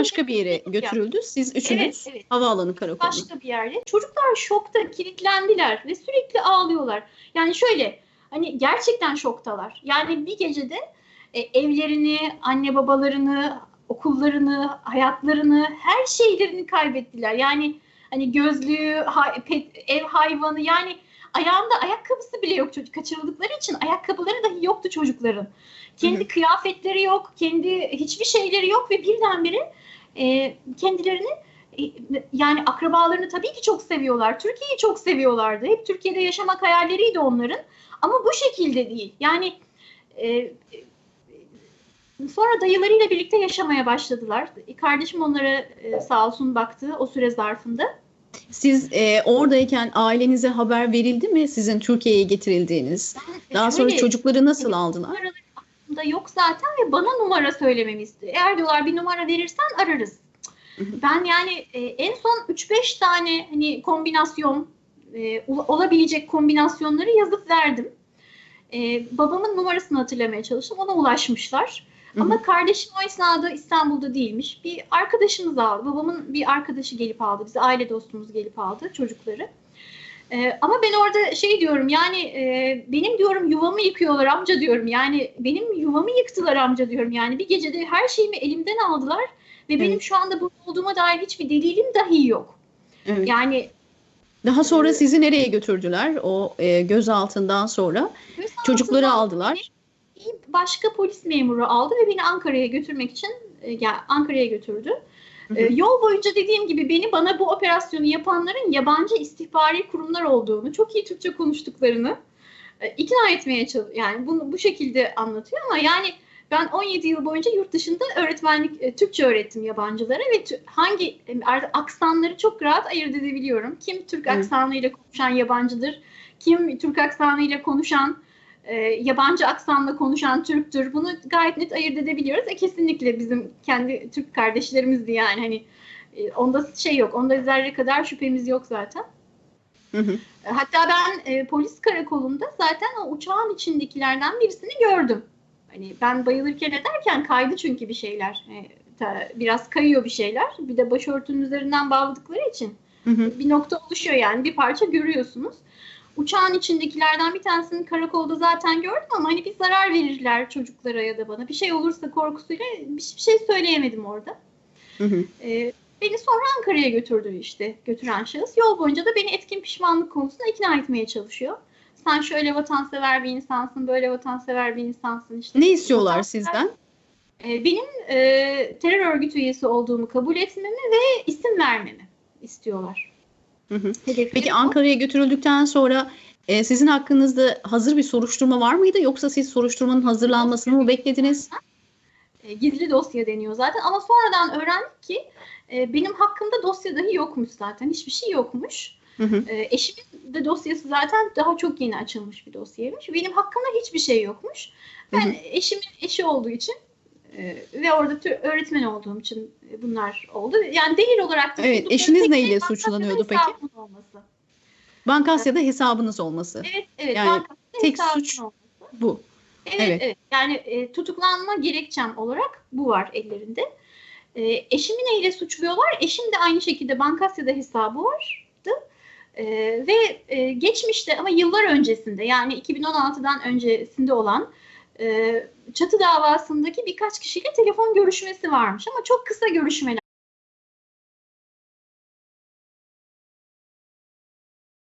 başka bir yere götürüldü. Siz üçünüz Evet, evet. havaalanı karakoluna. başka bir yerde. Çocuklar şokta kilitlendiler ve sürekli ağlıyorlar. Yani şöyle hani gerçekten şoktalar. Yani bir gecede e, evlerini, anne babalarını, okullarını, hayatlarını, her şeylerini kaybettiler. Yani hani gözlüğü, hay- pet- ev hayvanı yani ayağında ayakkabısı bile yok çocuk kaçırıldıkları için ayakkabıları dahi yoktu çocukların. Kendi Hı hı. kıyafetleri yok, kendi hiçbir şeyleri yok ve birdenbire e, kendilerini e, yani akrabalarını tabii ki çok seviyorlar. Türkiye'yi çok seviyorlardı. Hep Türkiye'de yaşamak hayalleriydi onların. Ama bu şekilde değil. Yani e, e, sonra dayılarıyla birlikte yaşamaya başladılar. Kardeşim onlara e, sağ olsun baktı o süre zarfında. Siz e, oradayken ailenize haber verildi mi sizin Türkiye'ye getirildiğiniz? Daha sonra Şöyle, çocukları nasıl aldılar? aklımda yok zaten ve bana numara söylememi istiyor. Eğer diyorlar bir numara verirsen ararız. Ben yani e, en son 3-5 tane hani kombinasyon e, ol- olabilecek kombinasyonları yazıp verdim. E, babamın numarasını hatırlamaya çalıştım. Ona ulaşmışlar. Ama kardeşim o esnada İstanbul'da değilmiş. Bir arkadaşımız aldı. Babamın bir arkadaşı gelip aldı. Bizi aile dostumuz gelip aldı çocukları. Ee, ama ben orada şey diyorum yani e, benim diyorum yuvamı yıkıyorlar amca diyorum. Yani benim yuvamı yıktılar amca diyorum. Yani bir gecede her şeyimi elimden aldılar ve benim Evet. şu anda burada olduğuma dair hiçbir delilim dahi yok. Evet. Yani Daha sonra sizi nereye götürdüler o e, gözaltından sonra? gözaltına Çocukları aldılar. Başka polis memuru aldı ve beni Ankara'ya götürmek için e, yani Ankara'ya götürdü. Hı hı. E, yol boyunca dediğim gibi beni bana bu operasyonu yapanların yabancı istihbari kurumlar olduğunu, çok iyi Türkçe konuştuklarını e, ikna etmeye çalışıyor. Yani bunu bu şekilde anlatıyor ama yani ben 17 yıl boyunca yurt dışında öğretmenlik, e, Türkçe öğrettim yabancılara ve hangi e, aksanları çok rahat ayırt edebiliyorum. Kim Türk aksanıyla konuşan yabancıdır, kim Türk aksanıyla konuşan e, yabancı aksanla konuşan Türktür. Bunu gayet net ayırt edebiliyoruz. E, kesinlikle bizim kendi Türk kardeşlerimizdi yani hani e, onda şey yok. Onda zerre kadar şüphemiz yok zaten. Hı hı. E, Hatta ben e, polis karakolunda zaten o uçağın içindekilerden birisini gördüm. Hani ben bayılırken ederken kaydı çünkü bir şeyler. E, ta- biraz kayıyor bir şeyler. Bir de başörtünün üzerinden bağladıkları için Hı hı. bir nokta oluşuyor yani bir parça görüyorsunuz. Uçağın içindekilerden bir tanesini karakolda zaten gördüm ama hani bir zarar verirler çocuklara ya da bana. Bir şey olursa korkusuyla bir bir şey söyleyemedim orada. Hı hı. Ee, beni sonra Ankara'ya götürdü işte götüren şahıs. Yol boyunca da beni etkin pişmanlık konusunda ikna etmeye çalışıyor. Sen şöyle vatansever bir insansın, böyle vatansever bir insansın işte. Ne istiyorlar Vatansever- sizden? Ee, benim e, terör örgütü üyesi olduğumu kabul etmemi ve isim vermemi istiyorlar. Hı hı. Peki. Ankara'ya götürüldükten sonra e, sizin hakkınızda hazır bir soruşturma var mıydı yoksa siz soruşturmanın hazırlanmasını mı beklediniz? E, gizli dosya deniyor zaten ama sonradan öğrendik ki e, benim hakkımda dosya dahi yokmuş zaten. Hiçbir şey yokmuş. Hı hı. E, eşimin de dosyası zaten daha çok yeni açılmış bir dosyaymış. Benim hakkımda hiçbir şey yokmuş. Ben Hı hı. eşimin eşi olduğu için e, ve orada tü- öğretmen olduğum için bunlar oldu. Yani delil olarak da Evet, eşiniz neyle suçlanıyordu peki? Olması. Bankasya'da hesabınız olması. Evet, evet. Yani tek suç olması. bu. Evet, Evet. evet. Yani e, tutuklanma gerekçem olarak bu var ellerinde. E, eşimi neyle suçluyorlar? Eşim de aynı şekilde Bankasya'da hesabı vardı. E, ve e, geçmişte ama yıllar öncesinde yani 2016'dan öncesinde olan çatı davasındaki birkaç kişiyle telefon görüşmesi varmış ama çok kısa görüşmeler.